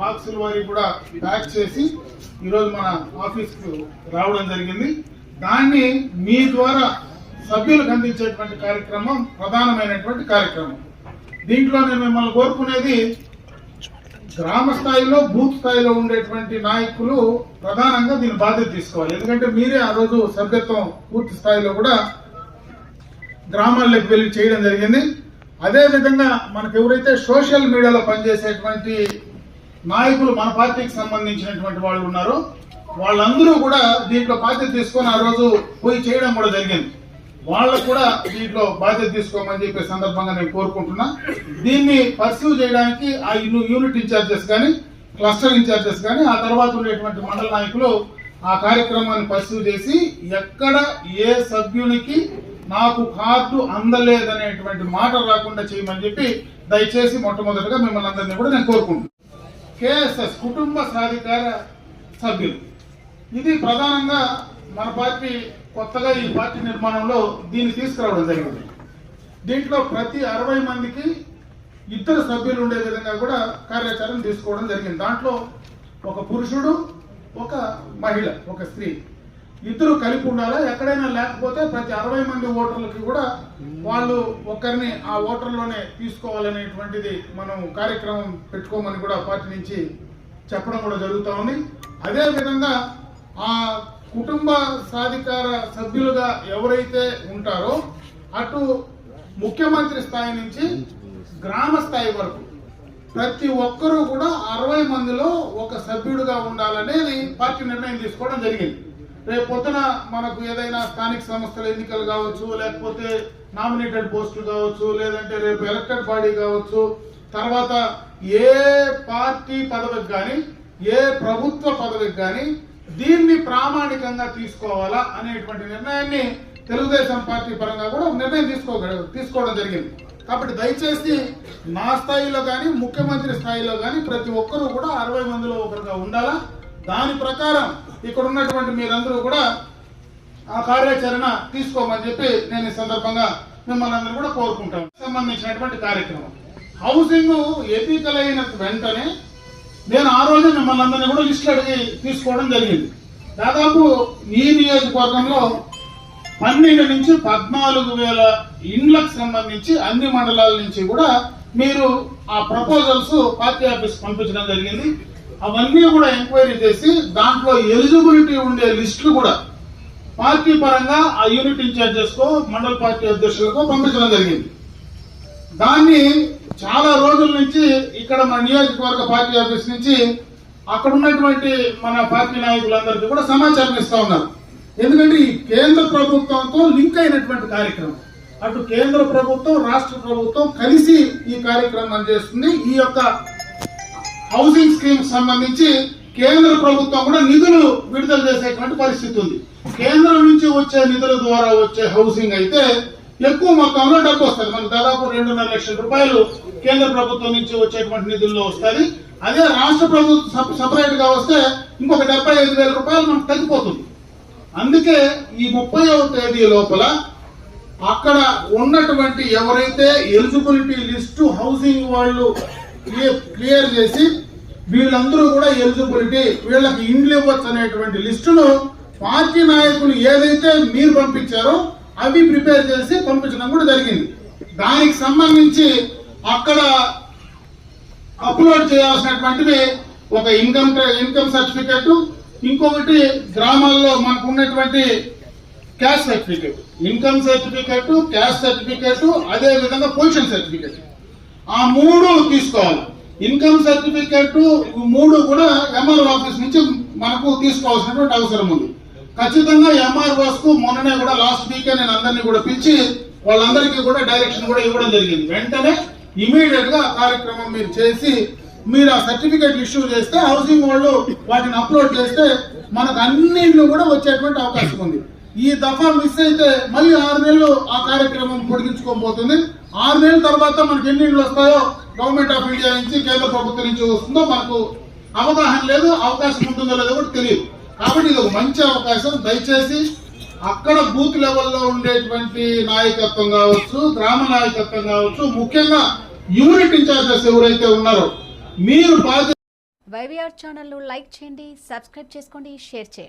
బాక్సుల వారి కూడా ప్యాక్ చేసి ఈరోజు మన ఆఫీస్కు రావడం జరిగింది. దాన్ని మీ ద్వారా సభ్యులకు అందించేటువంటి కార్యక్రమం ప్రధానమైనటువంటి కార్యక్రమం. దీంట్లో నేను మిమ్మల్ని కోరుకునేది గ్రామ స్థాయిలో బూత్ స్థాయిలో ఉండేటువంటి నాయకులు ప్రధానంగా దీని బాధ్యత తీసుకోవాలి. ఎందుకంటే మీరే ఆ రోజు సభ్యత్వం పూర్తి స్థాయిలో కూడా గ్రామాల్లోకి వెళ్ళి చేయడం జరిగింది. అదేవిధంగా మనకు ఎవరైతే సోషల్ మీడియాలో పనిచేసేటువంటి నాయకులు మన పార్టీకి సంబంధించినటువంటి వాళ్ళు ఉన్నారు. వాళ్ళందరూ కూడా దీంట్లో బాధ్యత తీసుకొని ఆ రోజు పోయి చేయడం కూడా జరిగింది. వాళ్ళకు కూడా దీంట్లో బాధ్యత తీసుకోమని చెప్పే సందర్భంగా నేను కోరుకుంటున్నా. దీన్ని పర్సూ చేయడానికి ఆ యూనిట్ ఇన్ఛార్జెస్ కానీ క్లస్టర్ ఇన్ఛార్జెస్ కానీ ఆ తర్వాత ఉండేటువంటి మండల నాయకులు ఆ కార్యక్రమాన్ని పర్సూ చేసి ఎక్కడ ఏ సభ్యునికి నాకు కార్డు అందలేదనేటువంటి మాట రాకుండా చేయమని చెప్పి దయచేసి మొట్టమొదటిగా మిమ్మల్ని అందరినీ కూడా నేను కోరుకుంటున్నాను కేఎస్ఎస్ కుటుంబ సాధికార సభ్యులు. ఇది ప్రధానంగా మన పార్టీ కొత్తగా ఈ పార్టీ నిర్మాణంలో దీన్ని తీసుకురావడం జరిగింది. దీంట్లో ప్రతి అరవై మందికి ఇద్దరు సభ్యులు ఉండే విధంగా కూడా కార్యాచరణ తీసుకోవడం జరిగింది. దాంట్లో ఒక పురుషుడు ఒక మహిళ ఒక స్త్రీ. ఇద్దరు కలిపి ఉండాలా? ఎక్కడైనా లేకపోతే ప్రతి అరవై మంది ఓటర్లకి కూడా వాళ్ళు ఒకరిని ఆ ఓటర్లోనే తీసుకోవాలనేటువంటిది మనం కార్యక్రమం పెట్టుకోమని కూడా పార్టీ నుంచి చెప్పడం కూడా జరుగుతూ ఉంది. అదే విధంగా ఆ కుటుంబ సాధికార సభ్యులుగా ఎవరైతే ఉంటారో అటు ముఖ్యమంత్రి స్థాయి నుంచి గ్రామ స్థాయి వరకు ప్రతి ఒక్కరూ కూడా అరవై మందిలో ఒక సభ్యుడిగా ఉండాలనేది పార్టీ నిర్ణయం తీసుకోవడం జరిగింది. రేపు పొద్దున మనకు ఏదైనా స్థానిక సంస్థల ఎన్నికలు కావచ్చు లేకపోతే నామినేటెడ్ పోస్టులు కావచ్చు లేదంటే రేపు ఎలక్టెడ్ బాడీ కావచ్చు తర్వాత ఏ పార్టీ పదవికి కానీ ఏ ప్రభుత్వ పదవికి కానీ దీన్ని ప్రామాణికంగా తీసుకోవాలా అనేటువంటి నిర్ణయాన్ని తెలుగుదేశం పార్టీ పరంగా కూడా నిర్ణయం తీసుకోగల తీసుకోవడం జరిగింది. కాబట్టి దయచేసి నా స్థాయిలో కానీ ముఖ్యమంత్రి స్థాయిలో కానీ ప్రతి ఒక్కరూ కూడా అరవై మందిలో ఒకరుగా ఉండాలా? దాని ప్రకారం ఇక్కడ ఉన్నటువంటి మీరందరూ కూడా ఆ కార్యాచరణ తీసుకోమని చెప్పి నేను ఈ సందర్భంగా మిమ్మల్ని అందరూ కూడా కోరుకుంటాను. సంబంధించినటువంటి కార్యక్రమం. హౌసింగ్ ఎపికలైన వెంటనే నేను ఆ రోజు మిమ్మల్ని అందరినీ కూడా లిస్టులు అడిగి తీసుకోవడం జరిగింది. దాదాపు ఈ నియోజకవర్గంలో పన్నెండు నుంచి పద్నాలుగు వేల ఇండ్లకు సంబంధించి అన్ని మండలాల నుంచి కూడా మీరు ఆ ప్రపోజల్స్ పార్టీ ఆఫీస్ పంపించడం జరిగింది. అవన్నీ కూడా ఎంక్వైరీ చేసి దాంట్లో ఎలిజిబిలిటీ ఉండే లిస్టులు కూడా పార్టీ పరంగా ఆ యూనిట్ ఇన్ఛార్జెస్కో మండల పార్టీ అధ్యక్షులకు పంపించడం జరిగింది. దాన్ని చాలా రోజుల నుంచి ఇక్కడ మన నియోజకవర్గ పార్టీ ఆఫీస్ నుంచి అక్కడ ఉన్నటువంటి మన పార్టీ నాయకులందరికీ కూడా సమాచారం ఇస్తా ఉన్నారు. ఎందుకంటే ఈ కేంద్ర ప్రభుత్వంతో లింక్ అయినటువంటి కార్యక్రమం. అటు కేంద్ర ప్రభుత్వం రాష్ట్ర ప్రభుత్వం కలిసి ఈ కార్యక్రమం చేస్తుంది ఈ యొక్క హౌసింగ్ స్కీమ్ సంబంధించి కేంద్ర ప్రభుత్వం కూడా నిధులు విడుదల చేసేటువంటి పరిస్థితి ఉంది. కేంద్రం నుంచి వచ్చే నిధుల ద్వారా వచ్చే హౌసింగ్ అయితే ఎక్కువ మొత్తంలో డబ్బు వస్తుంది. మనకు దాదాపు రెండున్నర లక్షల రూపాయలు కేంద్ర ప్రభుత్వం నుంచి వచ్చేటువంటి నిధుల్లో వస్తుంది. అదే రాష్ట్ర ప్రభుత్వం సపరేట్గా వస్తే ఇంకొక డెబ్బై ఐదు వేల రూపాయలు మనకు తగ్గిపోతుంది. అందుకే ఈ ముప్పైవ తేదీ లోపల అక్కడ ఉన్నటువంటి ఎవరైతే ఎలిజిబిలిటీ లిస్టు హౌసింగ్ వాళ్ళు క్లియర్- క్లియర్ చేసి వీళ్ళందరూ కూడా ఎలిజిబిలిటీ వీళ్ళకి ఇండ్లు ఇవ్వచ్చు అనేటువంటి లిస్టును పార్టీ నాయకులు ఏదైతే మీరు పంపించారో అవి ప్రిపేర్ చేసి పంపించడం కూడా జరిగింది. దానికి సంబంధించి అక్కడ అప్లోడ్ చేయాల్సినటువంటివి ఒక ఇన్కమ్ ఇన్కమ్ సర్టిఫికేట్ ఇంకొకటి గ్రామాల్లో మనకు ఉన్నటువంటి caste certificate. Income certificate caste certificate అదే విధంగా పొజిషన్ సర్టిఫికేట్. ఆ మూడు తీసుకోవాలి. ఇన్కమ్ సర్టిఫికెట్ మూడు కూడా ఎంఆర్ ఆఫీస్ నుంచి మనకు తీసుకోవాల్సినటువంటి అవసరం ఉంది. ఖచ్చితంగా ఎంఆర్ఓస్కు మొన్ననే కూడా లాస్ట్ వీకే నేను అందరినీ కూడా పిలిచి వాళ్ళందరికీ కూడా డైరెక్షన్ కూడా ఇవ్వడం జరిగింది. వెంటనే ఇమీడియట్గా ఆ కార్యక్రమం మీరు చేసి మీరు ఆ సర్టిఫికేట్ ఇష్యూ చేస్తే హౌసింగ్ వాళ్ళు వాటిని అప్లోడ్ చేస్తే మనకు అన్నింటిలో కూడా వచ్చేటువంటి అవకాశం ఉంది. ఈ దఫా మిస్ అయితే మళ్ళీ ఆరు నెలలు ఆ కార్యక్రమం పొడిగించుకోబోతుంది. ఆరు నెలల తర్వాత మనకి ఎన్ని ఇండ్లు వస్తాయో గవర్నమెంట్ ఆఫ్ ఇండియా నుంచి కేంద్ర ప్రభుత్వం నుంచి వస్తుందో మనకు అవగాహన లేదు అవకాశం ఉంటుందో లేదో కూడా తెలియదు. కాబట్టి ఇది ఒక మంచి అవకాశం. దయచేసి అక్కడ బూత్ లెవెల్లో ఉండేటువంటి నాయకత్వం కావచ్చు గ్రామ నాయకత్వం కావచ్చు ముఖ్యంగా యూనిట్ ఇన్ఛార్జెస్ ఎవరైతే ఉన్నారో మీరు బాధ్యత వైవీఆర్ ఛానల్ లైక్ చేయండి సబ్స్క్రైబ్ చేసుకోండి షేర్ చేయండి.